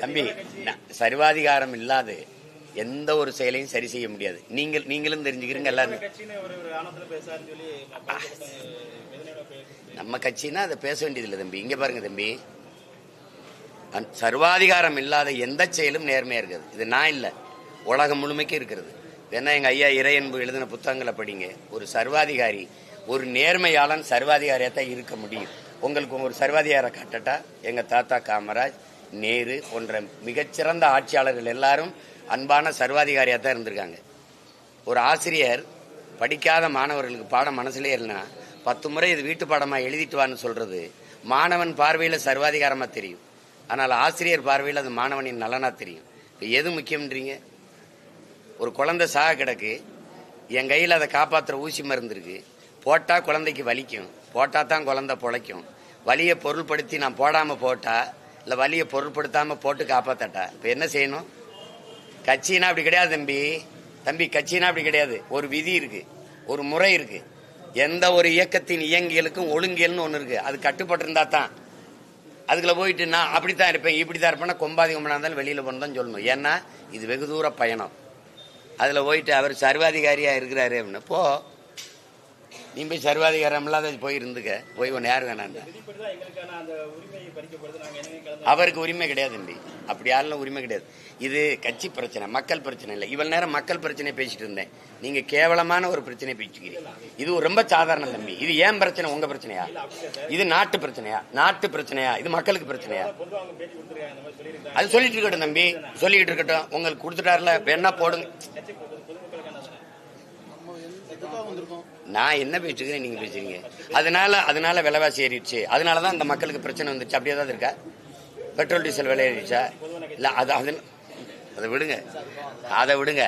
தம்பி சர்வாதிகாரம் இல்லாத எந்த ஒரு செயலையும் சரி செய்ய முடியாது. நீங்கள் நீங்களும் தெரிஞ்சுக்கிறீங்க எல்லாருமே. நம்ம கட்சினா அதை பேச வேண்டியதில்லை தம்பி. இங்க பாருங்க தம்பி. சர்வாதிகாரம் இல்லாத எந்த செயலும் நேர்மையா இருக்குது. இது நான் இல்லை. உலகம் முழுமைக்கு இருக்கிறது. வேணா எங்க ஐயா இறையன்பு எழுதின புத்தகங்களை படிங்க. ஒரு சர்வாதிகாரி ஒரு நேர்மையாளன் சர்வாதிகாரியா தான் இருக்க முடியும். உங்களுக்கு ஒரு சர்வாதிகார காட்டட்டா எங்க தாத்தா காமராஜ் நேரு போன்ற மிகச்சிறந்த ஆட்சியாளர்கள் எல்லாரும் அன்பான சர்வாதிகாரியாக தான் இருந்திருக்காங்க. ஒரு ஆசிரியர் படிக்காத மாணவர்களுக்கு பாடம் மனசுலே இல்லைனா பத்து முறை இது வீட்டு பாடமாக எழுதிட்டு வான்னு சொல்றது மாணவன் பார்வையில் சர்வாதிகாரமாக தெரியும். ஆனால் ஆசிரியர் பார்வையில் அது மாணவனின் நலனாக தெரியும். இப்போ எது முக்கியம்ன்றீங்க? ஒரு குழந்தை சாக கிடக்கு என் கையில் அதை காப்பாற்றுற ஊசி மருந்து இருக்கு போட்டால் குழந்தைக்கு வலிக்கும் போட்டால் தான் குழந்தை பிழைக்கும். வலியை பொருள்படுத்தி நான் போடாமல் போட்டால் இல்லை வலியை பொருள்படுத்தாமல் போட்டு காப்பாற்றட்டா இப்போ என்ன செய்யணும்? கட்சினா அப்படி கிடையாது தம்பி. தம்பி கட்சினா அப்படி கிடையாது. ஒரு விதி இருக்குது ஒரு முறை இருக்குது எந்த ஒரு இயக்கத்தின் இயங்கியலுக்கும் ஒழுங்கியல்னு ஒன்று இருக்குது அது கட்டுப்பட்டிருந்தா தான். அதுக்குள்ள போயிட்டு நான் அப்படித்தான் இருப்பேன் இப்படித்தான் இருப்பேன்னா கொம்பாதி கொம்பனா இருந்தாலும் வெளியில் போனதான் சொல்லணும். ஏன்னா இது வெகு தூர பயணம். அதில் போயிட்டு அவர் சர்வாதிகாரியாக இருக்கிறாரு அப்படின்னு போ. நீ போய் சர்வாதிகாரம் இல்லாத போய் இருந்துக்க. போய் ஒன்று யார் வேணாண்டா அந்த அவருக்கு உரிமை கிடையாது தம்பி. அப்படி யாரெல்லாம் உரிமை கிடையாது. இது கட்சி பிரச்சனை மக்கள் பிரச்சனை இல்லை. இவ்வளவு நேரம் மக்கள் பிரச்சனை பேசிட்டு இருந்தேன். நீங்க கேவலமான ஒரு பிரச்சனை பேசிக்கிறீங்க. இது ரொம்ப சாதாரண தம்பி. இது ஏன் பிரச்சனை? உங்க பிரச்சனையா? இது நாட்டு பிரச்சனையா? நாட்டு பிரச்சனையா? இது மக்களுக்கு பிரச்சனையா? அது சொல்லிட்டு இருக்கட்டும் தம்பி. சொல்லிக்கிட்டு இருக்கட்டும். உங்களுக்கு கொடுத்துட்டாருல. வேணா போடுங்க கட்சி பொது- பொதுமக்களுக்கான தானே நான் என்ன பேசுகிறேன் நீங்க பேசுறீங்க? அதனால அதனால விலைவாசி ஏறிடுச்சு. அதனாலதான் இந்த மக்களுக்கு பிரச்சனை வந்துச்சு. அப்படியே தான் இருக்கா? பெட்ரோல் டீசல் விலை ஏறிடுச்சா? இல்ல அது அது அதை விடுங்க. அதை விடுங்க.